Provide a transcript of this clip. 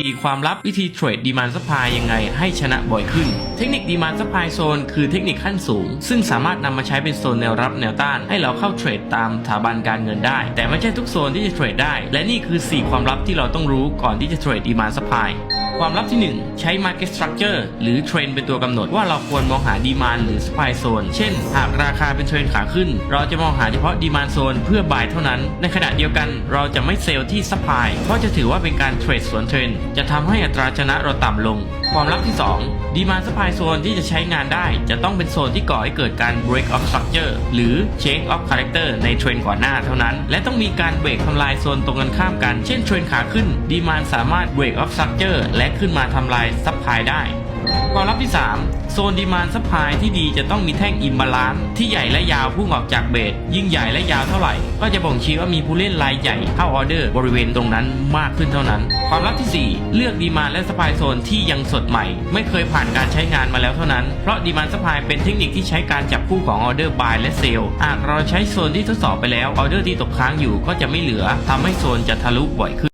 4 ความลับวิธีเทรดดีมานสปายยังไงให้ชนะบ่อยขึ้น เทคนิคดีมานสปายโซนคือเทคนิคขั้นสูง ซึ่งสามารถนำมาใช้เป็นโซนแนวรับแนวต้าน ให้เราเข้าเทรดตามสถาบันการเงินได้ แต่ไม่ใช่ทุกโซนที่จะเทรดได้ และนี่คือ 4 ความลับที่เราต้องรู้ก่อนที่จะเทรดดีมานสปายความลับที่ 1 ใช้ Market Structure หรือเทรนเป็นตัวกำหนดว่าเราควรมองหาดีมานหรือ supply zone เช่น หากราคาเป็นเทรนขาขึ้น เราจะมองหาเฉพาะดีมานโซนเพื่อบายเท่านั้น ในขณะเดียวกันเราจะไม่เซลล์ที่ supply เพราะจะถือว่าเป็นการเทรดสวนเทรนจะทำให้อัตราชนะเราต่ำลง ความลับที่ 2 ดีมานสปายโซนที่จะใช้งานได้ จะต้องเป็นโซนที่ก่อให้เกิดการ break of structure หรือ change of character ในเทรนก่อนหน้าเท่านั้น และต้องมีการเบรกทำลายโซนตรงกันข้ามกัน เช่นเทรนขาขึ้น ดีมานสามารถ break of structure และขึ้นมาทำลายซับพลายได้ ความลับที่ 3 โซนดีมานซัพพลายที่ดีจะต้องมีแท่งอิมบาลานซ์ที่ใหญ่และยาวพุ่งออกจากเบสยิ่งใหญ่และยาวเท่าไหร่ ก็จะบ่งชี้ว่ามีผู้เล่นรายใหญ่เข้าออเดอร์บริเวณตรงนั้นมากขึ้นเท่านั้น ความลับที่ 4 เลือกดีมานและซัพพลายโซนที่ยังสดใหม่ ไม่เคยผ่านการใช้งานมาแล้วเท่านั้น เพราะดีมานซัพพลายเป็นเทคนิคที่ใช้การจับคู่ของออเดอร์บายและเซลล์หากเราใช้โซนที่ทดสอบไปแล้วออเดอร์ที่ตกค้างอยู่ก็จะไม่เหลือทำให้โซนจะทะลุบ่อยขึ้น